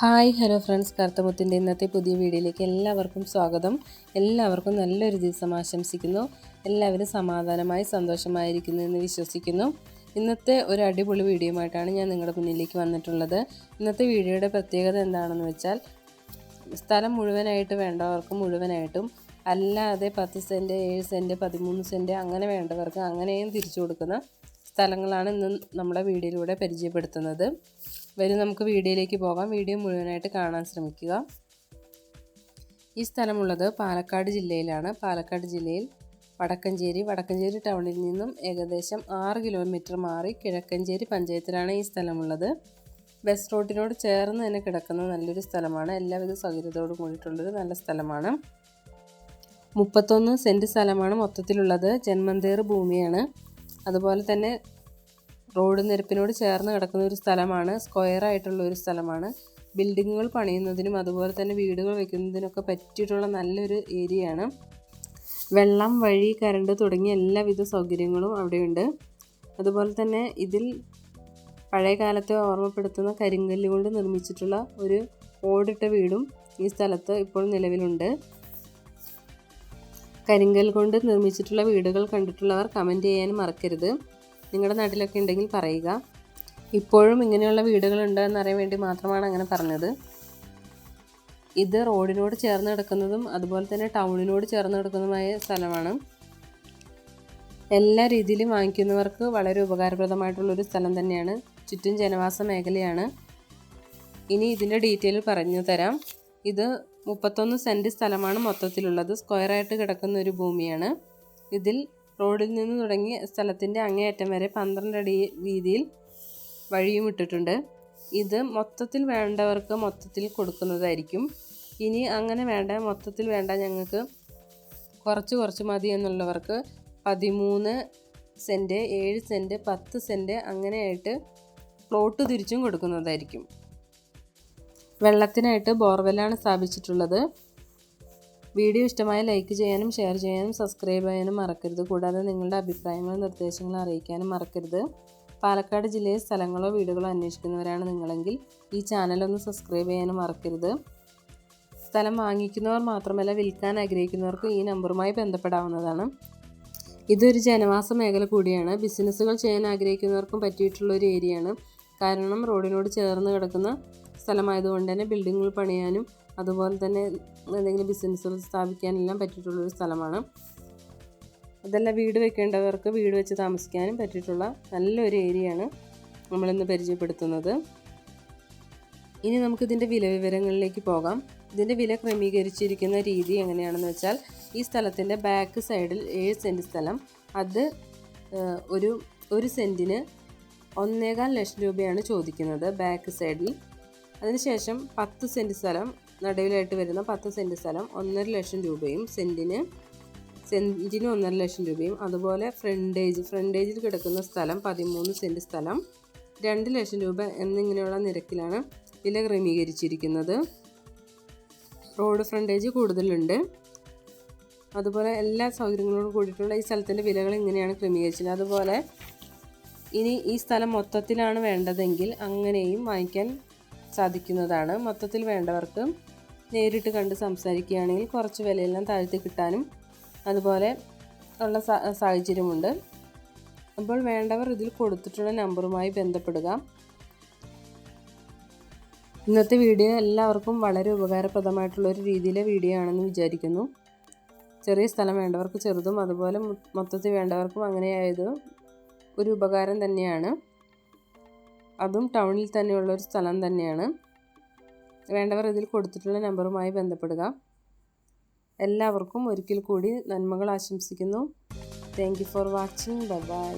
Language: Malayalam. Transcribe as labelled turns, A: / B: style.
A: Hi hello friends. കറുത്തമുത്തിന്റെ ഇന്നത്തെ പുതിയ വീഡിയോയിലേക്ക് എല്ലാവർക്കും സ്വാഗതം. എല്ലാവർക്കും നല്ലൊരു ദിവസം ആശംസിക്കുന്നു. എല്ലാവരും സമാധാനമായി സന്തോഷമായിരിക്കുന്നു എന്ന് വിശ്വസിക്കുന്നു. ഇന്നത്തെ ഒരു അടിപൊളി വീഡിയോയുമായിട്ടാണ് ഞാൻ നിങ്ങളുടെ മുന്നിലേക്ക് വന്നിട്ടുള്ളത്. ഇന്നത്തെ വീഡിയോയുടെ പ്രത്യേകത എന്താണെന്ന് വെച്ചാൽ സ്ഥലം മുഴുവനായിട്ട് വേണ്ടവർക്ക് മുഴുവനായിട്ടും അല്ലാതെ പത്ത് സെന്റ് ഏഴ് സെന്റ് പതിമൂന്ന് സെന്റ് അങ്ങനെ വേണ്ടവർക്ക് അങ്ങനെയും തിരിച്ചു കൊടുക്കുന്ന സ്ഥലങ്ങളാണ് ഇന്ന് നമ്മുടെ വീഡിയോയിലൂടെ പരിചയപ്പെടുത്തുന്നത്. വരും. നമുക്ക് വീഡിയോയിലേക്ക് പോകാം വീഡിയോ മുഴുവനായിട്ട് കാണാൻ ശ്രമിക്കുക. ഈ സ്ഥലമുള്ളത് പാലക്കാട് ജില്ലയിലാണ്. പാലക്കാട് ജില്ലയിൽ വടക്കഞ്ചേരി വടക്കഞ്ചേരി ടൗണിൽ നിന്നും ഏകദേശം ആറ് കിലോമീറ്റർ മാറി കിഴക്കഞ്ചേരി പഞ്ചായത്തിലാണ് ഈ സ്ഥലമുള്ളത്. ബസ് റോഡിനോട് ചേർന്ന് തന്നെ കിടക്കുന്ന നല്ലൊരു സ്ഥലമാണ്. എല്ലാവിധ സൗകര്യത്തോടും കൂടിയിട്ടുള്ളൊരു നല്ല സ്ഥലമാണ്. മുപ്പത്തൊന്ന് സെന്റ് സ്ഥലമാണ് മൊത്തത്തിലുള്ളത്. ജന്മന്തേർ ഭൂമിയാണ്. അതുപോലെ തന്നെ റോഡ് നിരപ്പിനോട് ചേർന്ന് കിടക്കുന്ന ഒരു സ്ഥലമാണ് സ്ക്വയർ ആയിട്ടുള്ള ഒരു സ്ഥലമാണ്. ബിൽഡിങ്ങുകൾ പണിയുന്നതിനും അതുപോലെ തന്നെ വീടുകൾ വയ്ക്കുന്നതിനൊക്കെ പറ്റിയിട്ടുള്ള നല്ലൊരു ഏരിയയാണ് വെള്ളം വഴി കരണ്ട് തുടങ്ങിയ എല്ലാവിധ സൗകര്യങ്ങളും അവിടെയുണ്ട്. അതുപോലെ തന്നെ ഇതിൽ പഴയ കാലത്തെ ഓർമ്മപ്പെടുത്തുന്ന കരിങ്കല്ല് കൊണ്ട് നിർമ്മിച്ചിട്ടുള്ള ഒരു ഓടിട്ട വീടും ഈ സ്ഥലത്ത് ഇപ്പോൾ നിലവിലുണ്ട്. കരിങ്കൽ കൊണ്ട് നിർമ്മിച്ചിട്ടുള്ള വീടുകൾ കണ്ടിട്ടുള്ളവർ കമന്റ് ചെയ്യാൻ മറക്കരുത്. നിങ്ങളുടെ നാട്ടിലൊക്കെ ഉണ്ടെങ്കിൽ പറയുക. ഇപ്പോഴും ഇങ്ങനെയുള്ള വീടുകളുണ്ട് എന്നറിയാൻ വേണ്ടി മാത്രമാണ് അങ്ങനെ പറഞ്ഞത്. ഇത് റോഡിനോട് ചേർന്ന് കിടക്കുന്നതും അതുപോലെ തന്നെ ടൗണിനോട് ചേർന്ന് കിടക്കുന്നതുമായ സ്ഥലമാണ്. എല്ലാ രീതിയിലും വാങ്ങിക്കുന്നവർക്ക് വളരെ ഉപകാരപ്രദമായിട്ടുള്ളൊരു സ്ഥലം തന്നെയാണ്. ചുറ്റും ജനവാസ മേഖലയാണ്. ഇനി ഇതിന്റെ ഡീറ്റെയിൽ പറഞ്ഞു തരാം. ഇത് മുപ്പത്തൊന്ന് സെന്റ് സ്ഥലമാണ് മൊത്തത്തിലുള്ളത്. സ്ക്വയറായിട്ട് കിടക്കുന്ന ഒരു ഭൂമിയാണ്. ഇതിൽ റോഡിൽ നിന്ന് തുടങ്ങി സ്ഥലത്തിന്റെ അങ്ങേയറ്റം വരെ പന്ത്രണ്ട് അടി വീതിയിൽ വഴിയും ഇട്ടിട്ടുണ്ട്. ഇത് മൊത്തത്തിൽ വേണ്ടവർക്ക് മൊത്തത്തിൽ കൊടുക്കുന്നതായിരിക്കും. ഇനി അങ്ങനെ വേണ്ട മൊത്തത്തിൽ വേണ്ട ഞങ്ങൾക്ക് കുറച്ച് കുറച്ച് മതി എന്നുള്ളവർക്ക് പതിമൂന്ന് സെന്റ് ഏഴ് സെന്റ് പത്ത് സെന്റ് അങ്ങനെയായിട്ട് പ്ലോട്ട് തിരിച്ചും കൊടുക്കുന്നതായിരിക്കും. വെള്ളത്തിനായിട്ട് ബോർവെല്ലാണ് സ്ഥാപിച്ചിട്ടുള്ളത്. വീഡിയോ ഇഷ്ടമായ ലൈക്ക് ചെയ്യാനും ഷെയർ ചെയ്യാനും സബ്സ്ക്രൈബ് ചെയ്യാനും മറക്കരുത്. കൂടാതെ നിങ്ങളുടെ അഭിപ്രായങ്ങളും നിർദ്ദേശങ്ങളും അറിയിക്കാനും മറക്കരുത്. പാലക്കാട് ജില്ലയിൽ സ്ഥലങ്ങളോ വീടുകളോ അന്വേഷിക്കുന്നവരാണ് നിങ്ങളെങ്കിൽ ഈ ചാനലൊന്ന് സബ്സ്ക്രൈബ് ചെയ്യാനും മറക്കരുത്. സ്ഥലം വാങ്ങിക്കുന്നവർ മാത്രമല്ല വിൽക്കാൻ ആഗ്രഹിക്കുന്നവർക്ക് ഈ നമ്പറുമായി ബന്ധപ്പെടാവുന്നതാണ്. ഇതൊരു ജനവാസ മേഖല കൂടിയാണ്. ബിസിനസ്സുകൾ ചെയ്യാൻ ആഗ്രഹിക്കുന്നവർക്കും പറ്റിയിട്ടുള്ള ഒരു ഏരിയയാണ്. കാരണം റോഡിനോട് ചേർന്ന് കിടക്കുന്ന സ്ഥലമായതുകൊണ്ട് തന്നെ ബിൽഡിങ്ങുകൾ പണിയാനും അതുപോലെ തന്നെ എന്തെങ്കിലും ബിസിനസ്സുകൾ സ്ഥാപിക്കാനെല്ലാം പറ്റിയിട്ടുള്ളൊരു സ്ഥലമാണ്. അതല്ല വീട് വെക്കേണ്ടവർക്ക് വീട് വെച്ച് താമസിക്കാനും പറ്റിയിട്ടുള്ള നല്ലൊരു ഏരിയയാണ് നമ്മളിന്ന് പരിചയപ്പെടുത്തുന്നത്. ഇനി നമുക്കിതിന്റെ വില വിവരങ്ങളിലേക്ക് പോകാം. ഇതിന്റെ വില ക്രമീകരിച്ചിരിക്കുന്ന രീതി എങ്ങനെയാണെന്ന് വെച്ചാൽ ഈ സ്ഥലത്തിന്റെ ബാക്ക് സൈഡിൽ ഏഴ് സെന്റ് സ്ഥലം. അത് ഒരു ഒരു സെന്റിന് ഒന്നേകാൽ ലക്ഷം രൂപയാണ് ചോദിക്കുന്നത് ബാക്ക് സൈഡിൽ അതിനുശേഷം പത്ത് സെന്റ് സ്ഥലം നടുവിലായിട്ട് വരുന്ന പത്ത് സെന്റ് സ്ഥലം ഒന്നര ലക്ഷം രൂപയും സെന്റിന് സെന്റിന് ഒന്നര ലക്ഷം രൂപയും. അതുപോലെ ഫ്രണ്ടേജ് ഫ്രണ്ടേജിൽ കിടക്കുന്ന സ്ഥലം പതിമൂന്ന് സെന്റ് സ്ഥലം രണ്ട് ലക്ഷം രൂപ എന്നിങ്ങനെയുള്ള നിരക്കിലാണ് വില ക്രമീകരിച്ചിരിക്കുന്നത്. റോഡ് ഫ്രണ്ടേജ് കൂടുതലുണ്ട്. അതുപോലെ എല്ലാ സൗകര്യങ്ങളോടും കൂടിയിട്ടുള്ള ഈ സ്ഥലത്തിന്റെ വിലകൾ ഇങ്ങനെയാണ് ക്രമീകരിച്ചത് അതുപോലെ ഇനി ഈ സ്ഥലം മൊത്തത്തിലാണ് വേണ്ടതെങ്കിൽ അങ്ങനെയും വാങ്ങിക്കാൻ സാധിക്കുന്നതാണ്. മൊത്തത്തിൽ വേണ്ടവർക്ക് നേരിട്ട് കണ്ട് സംസാരിക്കുകയാണെങ്കിൽ കുറച്ച് വിലയെല്ലാം താഴ്ത്തി കിട്ടാനും അതുപോലെ ഉള്ള സാഹചര്യമുണ്ട്. അപ്പോൾ വേണ്ടവർ ഇതിൽ കൊടുത്തിട്ടുള്ള നമ്പറുമായി ബന്ധപ്പെടുക. ഇന്നത്തെ വീഡിയോ എല്ലാവർക്കും വളരെ ഉപകാരപ്രദമായിട്ടുള്ള ഒരു രീതിയിലെ വീഡിയോ ആണെന്ന് വിചാരിക്കുന്നു. ചെറിയ സ്ഥലം വേണ്ടവർക്ക് ചെറുതും അതുപോലെ മൊത്തത്തിൽ വേണ്ടവർക്കും അങ്ങനെയായത് ഒരു ഉപകാരം തന്നെയാണ്. അതും ടൗണിൽ തന്നെയുള്ള ഒരു സ്ഥലം തന്നെയാണ്. വേണ്ടവർ ഇതിൽ കൊടുത്തിട്ടുള്ള നമ്പറുമായി ബന്ധപ്പെടുക. എല്ലാവർക്കും ഒരിക്കൽ കൂടി നന്മകൾ ആശംസിക്കുന്നു. Thank you for watching bye bye